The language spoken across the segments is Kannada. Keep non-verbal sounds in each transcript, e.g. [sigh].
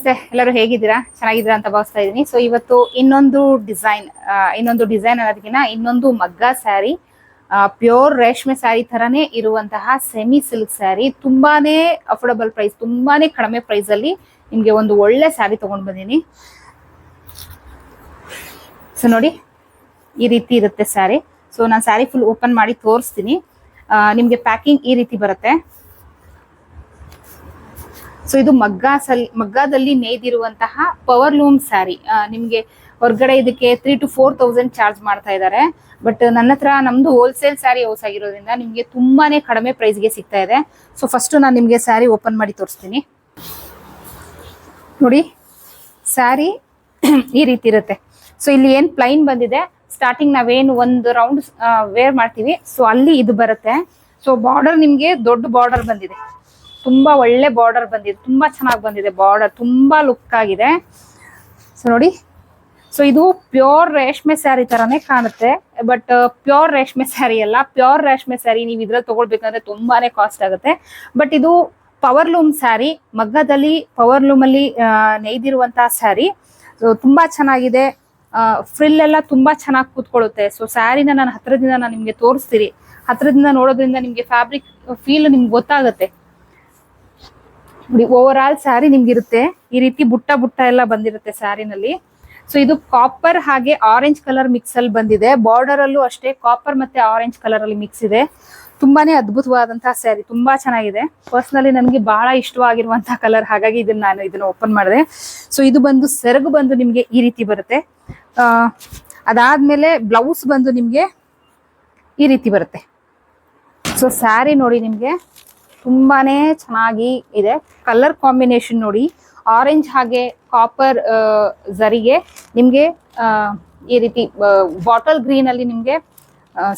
ನಮಸ್ತೆ, ಎಲ್ಲರೂ ಹೇಗಿದ್ದೀರಾ? ಚೆನ್ನಾಗಿದ್ದೀರಾ ಅಂತ ಭಾವಿಸ್ತಾ ಇದ್ದೀನಿ. ಸೊ ಇವತ್ತು ಇನ್ನೊಂದು ಡಿಸೈನ್ ಇನ್ನೊಂದು ಡಿಸೈನ್ ಅನ್ನೋದಕ್ಕಿಂತ ಇನ್ನೊಂದು ಮಗ್ಗ ಸ್ಯಾರಿ ಪ್ಯೂರ್ ರೇಷ್ಮೆ ಸ್ಯಾರಿ ತರನೇ ಇರುವಂತಹ ಸೆಮಿ ಸಿಲ್ಕ್ ಸ್ಯಾರಿ ತುಂಬಾನೇ ಅಫೋರ್ಡಬಲ್ ಪ್ರೈಸ್ ತುಂಬಾನೇ ಕಡಿಮೆ ಪ್ರೈಸ್ ಅಲ್ಲಿ ನಿಮ್ಗೆ ಒಂದು ಒಳ್ಳೆ ಸ್ಯಾರಿ ತಗೊಂಡ್ ಬಂದೀನಿ ಸೊ ನೋಡಿ, ಈ ರೀತಿ ಇರುತ್ತೆ ಸ್ಯಾರಿ ಸೊ ನಾನು ಸ್ಯಾರಿ ಫುಲ್ ಓಪನ್ ಮಾಡಿ ತೋರಿಸ್ತೀನಿ. ನಿಮ್ಗೆ ಪ್ಯಾಕಿಂಗ್ ಈ ರೀತಿ ಬರುತ್ತೆ. ಸೊ ಇದು ಮಗ್ಗ ಸಲ್, ಮಗ್ಗದಲ್ಲಿ ನೇಯ್ದಿರುವಂತಹ ಪವರ್ ಲೂಮ್ ಸ್ಯಾರಿ ನಿಮ್ಗೆ ಹೊರಗಡೆ ಇದಕ್ಕೆ three to four thousand charge ಮಾಡ್ತಾ ಇದ್ದಾರೆ ಬಟ್ ನನ್ನ ಹತ್ರ ನಮ್ದು ಹೋಲ್ಸೇಲ್ ಸ್ಯಾರಿ ಹೌಸ್ ಆಗಿರೋದ್ರಿಂದ ನಿಮ್ಗೆ ತುಂಬಾನೇ ಕಡಿಮೆ ಪ್ರೈಸ್ಗೆ ಸಿಗ್ತಾ ಇದೆ. ಸೊ ಫಸ್ಟ್ ನಾನು ನಿಮ್ಗೆ ಸ್ಯಾರಿ ಓಪನ್ ಮಾಡಿ ತೋರಿಸ್ತೀನಿ. ನೋಡಿ ಸ್ಯಾರಿ [clears throat] ಈ ರೀತಿ ಇರುತ್ತೆ. ಸೊ ಇಲ್ಲಿ ಏನ್ ಪ್ಲೈನ್ ಬಂದಿದೆ. ಸ್ಟಾರ್ಟಿಂಗ್ ನಾವೇನು ಒಂದು ರೌಂಡ್ ವೇರ್ ಮಾಡ್ತೀವಿ. ಸೊ ಅಲ್ಲಿ ಇದು ಬರುತ್ತೆ. ಸೊ ಬಾರ್ಡರ್ ನಿಮ್ಗೆ ದೊಡ್ಡ ಬಾರ್ಡರ್ ಬಂದಿದೆ. ತುಂಬಾ ಒಳ್ಳೆ ಬಾರ್ಡರ್ ಬಂದಿದೆ. ತುಂಬಾ ಚೆನ್ನಾಗಿ ಬಂದಿದೆ ಬಾರ್ಡರ್ ತುಂಬಾ ಲುಕ್ ಆಗಿದೆ. ಸೊ ನೋಡಿ. ಸೊ ಇದು ಪ್ಯೂರ್ ರೇಷ್ಮೆ ಸ್ಯಾರಿ ತರಾನೇ ಕಾಣುತ್ತೆ. ಬಟ್ ಪ್ಯೂರ್ ರೇಷ್ಮೆ ಸ್ಯಾರಿ ಅಲ್ಲ. ಪ್ಯೂರ್ ರೇಷ್ಮೆ ಸ್ಯಾರಿ ನೀವು ಇದ್ರಲ್ಲಿ ತಗೊಳ್ಬೇಕಂದ್ರೆ ತುಂಬಾನೇ ಕಾಸ್ಟ್ ಆಗುತ್ತೆ. ಬಟ್ ಇದು ಪವರ್ ಲೂಮ್ ಸ್ಯಾರಿ ಮಗ್ಗದಲ್ಲಿ ಪವರ್ ಲೂಮ್ ಅಲ್ಲಿ ನೇಯ್ದಿರುವಂತಹ ಸ್ಯಾರಿ ತುಂಬಾ ಚೆನ್ನಾಗಿದೆ. ಫ್ರಿಲ್ ಎಲ್ಲ ತುಂಬಾ ಚೆನ್ನಾಗಿ ಕೂತ್ಕೊಳ್ಳುತ್ತೆ. ಸೊ ಸ್ಯಾರಿನ ನಾನು ಹತ್ರದಿಂದ ನಾನು ನಿಮ್ಗೆ ತೋರಿಸ್ತೀರಿ ಹತ್ರದಿಂದ ನೋಡೋದ್ರಿಂದ ನಿಮ್ಗೆ ಫ್ಯಾಬ್ರಿಕ್ ಫೀಲ್ ನಿಮ್ಗೆ ಗೊತ್ತಾಗುತ್ತೆ. ನೋಡಿ ಓವರ್ ಆಲ್ ಸ್ಯಾರಿ ನಿಮ್ಗೆ ಇರುತ್ತೆ ಈ ರೀತಿ ಬುಟ್ಟ ಬುಟ್ಟ ಎಲ್ಲ ಬಂದಿರುತ್ತೆ ಸ್ಯಾರಿನಲ್ಲಿ ಸೊ ಇದು ಕಾಪರ್ ಹಾಗೆ ಆರೆಂಜ್ ಕಲರ್ ಮಿಕ್ಸ್ ಅಲ್ಲಿ ಬಂದಿದೆ. ಬಾರ್ಡರ್ ಅಲ್ಲೂ ಅಷ್ಟೇ ಕಾಪರ್ ಮತ್ತೆ ಆರೆಂಜ್ ಕಲರ್ ಅಲ್ಲಿ ಮಿಕ್ಸ್ ಇದೆ. ತುಂಬಾನೇ ಅದ್ಭುತವಾದಂತಹ ಸ್ಯಾರಿ ತುಂಬಾ ಚೆನ್ನಾಗಿದೆ. ಪರ್ಸನಲಿ ನನಗೆ ಬಹಳ ಇಷ್ಟವಾಗಿರುವಂತಹ ಕಲರ್ ಹಾಗಾಗಿ ಇದನ್ನ ನಾನು ಇದನ್ನ ಓಪನ್ ಮಾಡಿದೆ. ಸೊ ಇದು ಬಂದು ಸೆರಗು ಬಂದು ನಿಮ್ಗೆ ಈ ರೀತಿ ಬರುತ್ತೆ. ಅದಾದ್ಮೇಲೆ ಬ್ಲೌಸ್ ಬಂದು ನಿಮ್ಗೆ ಈ ರೀತಿ ಬರುತ್ತೆ. ಸೊ ಸ್ಯಾರಿ ನೋಡಿ ನಿಮ್ಗೆ. ತುಂಬಾನೇ ಚೆನ್ನಾಗಿ ಇದೆ. ಕಲರ್ ಕಾಂಬಿನೇಷನ್ ನೋಡಿ ಆರೆಂಜ್ ಹಾಗೆ ಕಾಪರ್ ಜರಿಗೆ ನಿಮಗೆ ಈ ರೀತಿ ಬಾಟಲ್ ಗ್ರೀನ್ ಅಲ್ಲಿ ನಿಮ್ಗೆ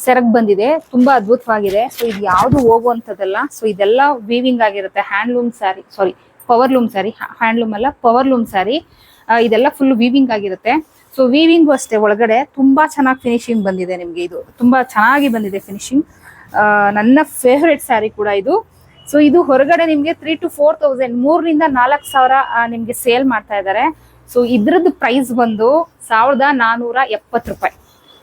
ಸೆರಗ್ ಬಂದಿದೆ. ತುಂಬಾ ಅದ್ಭುತವಾಗಿದೆ. ಸೊ ಇದು ಯಾವುದು ಹೋಗುವಂಥದ್ದಲ್ಲ ಸೊ ಇದೆಲ್ಲ ವೀವಿಂಗ್ ಆಗಿರುತ್ತೆ. Handloom sari sorry power loom sari handloom ಅಲ್ಲ ಪವರ್ ಲೂಮ್ ಸ್ಯಾರಿ ಇದೆಲ್ಲ ಫುಲ್ ವೀವಿಂಗ್ ಆಗಿರುತ್ತೆ. ಸೊ ವೀವಿಂಗು ಅಷ್ಟೇ, ಒಳಗಡೆ ತುಂಬಾ ಚೆನ್ನಾಗಿ ಫಿನಿಶಿಂಗ್ ಬಂದಿದೆ ನಿಮ್ಗೆ ಇದು. ತುಂಬಾ ಚೆನ್ನಾಗಿ ಬಂದಿದೆ ಫಿನಿಶಿಂಗ್ ನನ್ನ ಫೇವ್ರೆಟ್ ಸ್ಯಾರಿ ಕೂಡ ಇದು. ಸೊ ಇದು ಹೊರಗಡೆ ನಿಮ್ಗೆ ತ್ರೀ ಟು ಫೋರ್ ತೌಸಂಡ್ ಮೂರರಿಂದ ನಾಲ್ಕು ಸಾವಿರ ನಿಮ್ಗೆ ಸೇಲ್ ಮಾಡ್ತಾ ಇದ್ದಾರೆ ಸೊ ಇದ್ರದ್ದು ಪ್ರೈಸ್ ಬಂದು ಸಾವಿರದ ನಾನೂರ ಎಪ್ಪತ್ತು ರೂಪಾಯಿ.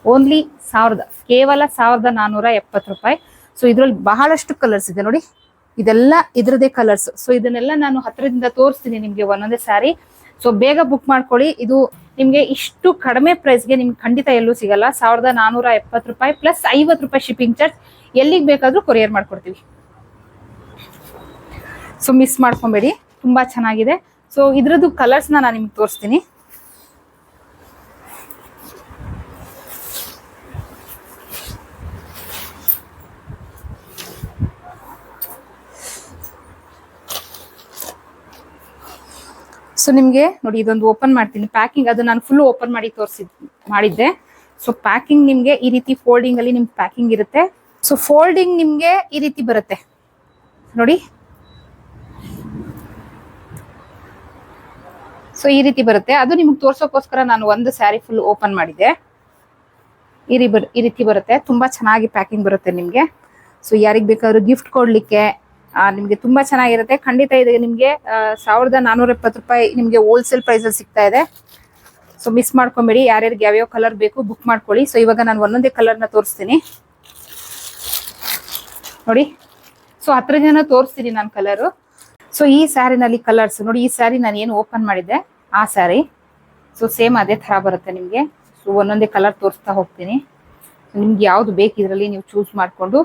ಓನ್ಲಿ ಸಾವಿರದ, ಕೇವಲ ಸಾವಿರದ ನಾನೂರ ಎಪ್ಪತ್ತು ರೂಪಾಯಿ. ಸೊ ಇದ್ರಲ್ಲಿ ಬಹಳಷ್ಟು ಕಲರ್ಸ್ ಇದೆ ನೋಡಿ. ಇದೆಲ್ಲ ಇದ್ರದೇ ಕಲರ್ಸ್ ಸೊ ಇದನ್ನೆಲ್ಲ ನಾನು ಹತ್ತಿರದಿಂದ ತೋರಿಸ್ತೀನಿ ನಿಮ್ಗೆ ಒಂದೊಂದೇ ಸಾರಿ. ಸೊ ಬೇಗ ಬುಕ್ ಮಾಡ್ಕೊಳ್ಳಿ. ಇದು ನಿಮ್ಗೆ ಇಷ್ಟು ಕಡಿಮೆ ಪ್ರೈಸ್ಗೆ ನಿಮ್ಗೆ ಖಂಡಿತ ಎಲ್ಲೂ ಸಿಗಲ್ಲ. ಸಾವಿರದ ನಾನೂರ ಎಪ್ಪತ್ತು ರೂಪಾಯಿ ಪ್ಲಸ್ ಐವತ್ತು ರೂಪಾಯಿ ಶಿಪ್ಪಿಂಗ್ ಚಾರ್ಜ್ ಎಲ್ಲಿಗೆ ಬೇಕಾದ್ರೂ ಕೊರಿಯರ್ ಮಾಡ್ಕೊಡ್ತೀವಿ. ಸೊ ಮಿಸ್ ಮಾಡ್ಕೊಬೇಡಿ. ತುಂಬಾ ಚೆನ್ನಾಗಿದೆ. ಸೊ ಇದ್ರದ್ದು ಕಲರ್ಸ್ನ ನಾನು ನಿಮ್ಗೆ ತೋರಿಸ್ತೀನಿ. ಸೊ ನಿಮ್ಗೆ ನೋಡಿ ಇದೊಂದು ಓಪನ್ ಮಾಡ್ತೀನಿ. ಪ್ಯಾಕಿಂಗ್ ಅದು ನಾನು ಫುಲ್ ಓಪನ್ ಮಾಡಿ ತೋರಿಸಿದ್, ಮಾಡಿದ್ದೆ. ಸೊ ಪ್ಯಾಕಿಂಗ್ ನಿಮ್ಗೆ ಈ ರೀತಿ ಫೋಲ್ಡಿಂಗ್ ಅಲ್ಲಿ ನಿಮ್ಗೆ ಪ್ಯಾಕಿಂಗ್ ಇರುತ್ತೆ. ಸೊ ಫೋಲ್ಡಿಂಗ್ ನಿಮ್ಗೆ ಈ ರೀತಿ ಬರುತ್ತೆ. ನೋಡಿ. ಸೊ ಈ ರೀತಿ ಬರುತ್ತೆ. ಅದು ನಿಮ್ಗೆ ತೋರಿಸೋಕ್ಕೋಸ್ಕರ ನಾನು ಒಂದು ಸ್ಯಾರಿ ಫುಲ್ ಓಪನ್ ಮಾಡಿದೆ. ಈ ಈ ರೀತಿ ಬರುತ್ತೆ. ತುಂಬ ಚೆನ್ನಾಗಿ ಪ್ಯಾಕಿಂಗ್ ಬರುತ್ತೆ ನಿಮಗೆ. ಸೊ ಯಾರಿಗೆ ಬೇಕಾದ್ರೂ ಗಿಫ್ಟ್ ಕೊಡಲಿಕ್ಕೆ ನಿಮಗೆ ತುಂಬ ಚೆನ್ನಾಗಿರುತ್ತೆ. ಖಂಡಿತ ಇದೆ ನಿಮಗೆ ಸಾವಿರದ ನಾನೂರ ಎಪ್ಪತ್ತು ರೂಪಾಯಿ ನಿಮಗೆ ಹೋಲ್ಸೇಲ್ ಪ್ರೈಸಲ್ಲಿ ಸಿಗ್ತಾ ಇದೆ. ಸೊ ಮಿಸ್ ಮಾಡ್ಕೊಂಬೇಡಿ. ಯಾರ್ಯಾರಿಗೆ ಯಾವ್ಯಾವ ಕಲರ್ ಬೇಕು ಬುಕ್ ಮಾಡ್ಕೊಳ್ಳಿ. ಸೊ ಇವಾಗ ನಾನು ಒಂದೊಂದೇ ಕಲರ್ನ ತೋರಿಸ್ತೀನಿ. ನೋಡಿ. ಸೊ ಹತ್ತಿರ ಜನ ತೋರಿಸ್ತೀನಿ ನಾನು ಕಲರು ಸೊ ಈ ಸ್ಯಾರಿನಲ್ಲಿ ಕಲರ್ಸ್ ನೋಡಿ ಈ ಸ್ಯಾರಿ ನಾನು ಏನು ಓಪನ್ ಮಾಡಿದ್ದೆ, ಆ ಸ್ಯಾರಿ ಸೊ ಸೇಮ್ ಅದೇ ಥರ ಬರುತ್ತೆ ನಿಮಗೆ. ಸೊ ಒಂದೊಂದೇ ಕಲರ್ ತೋರಿಸ್ತಾ ಹೋಗ್ತೀನಿ. ನಿಮ್ಗೆ ಯಾವ್ದು ಬೇಕಿದ್ರಲ್ಲಿ ನೀವು ಚೂಸ್ ಮಾಡಿಕೊಂಡು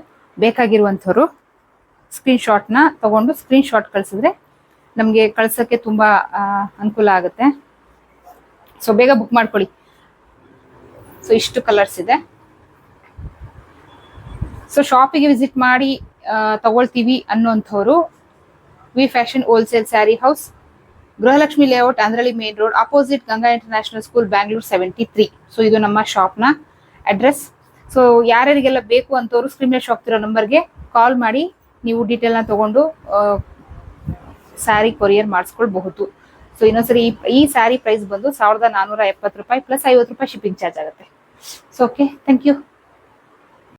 ಬೇಕಾಗಿರುವಂಥವ್ರು ಸ್ಕ್ರೀನ್ ಶಾಟ್ನ ತಗೊಂಡು ಸ್ಕ್ರೀನ್ ಶಾಟ್ ಕಳಿಸಿದ್ರೆ ನಮಗೆ ಕಳ್ಸೋಕ್ಕೆ ತುಂಬ ಅನುಕೂಲ ಆಗುತ್ತೆ. ಸೊ ಬೇಗ ಬುಕ್ ಮಾಡ್ಕೊಳ್ಳಿ. ಸೊ ಇಷ್ಟು ಕಲರ್ಸ್ ಇದೆ. ಸೊ ಶಾಪಿಗೆ ವಿಸಿಟ್ ಮಾಡಿ ತಗೊಳ್ತೀವಿ ಅನ್ನೋಂಥವ್ರು V fashion wholesale sari house, Gruhalakshmi layout Andrahalli main road, opposite Ganga international school Bangalore seventy three so ಇದು ನಮ್ಮ ಶಾಪ್ನ ಅಡ್ರೆಸ್ ಸೊ ಯಾರ್ಯಾರಿಗೆಲ್ಲ ಬೇಕು ಅಂತವರು ಸ್ಕ್ರೀನ್ ಶಾಪ್ತಿರೋ ನಂಬರ್ಗೆ ಕಾಲ್ ಮಾಡಿ, ನೀವು ಡೀಟೇಲ್ನ ತಗೊಂಡು ಸ್ಯಾರಿ ಕೊರಿಯರ್ ಮಾಡಿಸ್ಕೊಳ್ಬಹುದು. ಸೊ ಇನ್ನೊಂದ್ಸರಿ ಈ ಸ್ಯಾರಿ ಪ್ರೈಸ್ ಬಂದು ಸಾವಿರದ ನಾನೂರ ಎಪ್ಪತ್ತು ರೂಪಾಯಿ ಪ್ಲಸ್ ಐವತ್ತು ರೂಪಾಯಿ ಶಿಪ್ಪಿಂಗ್ ಚಾರ್ಜ್ ಆಗುತ್ತೆ. So okay thank you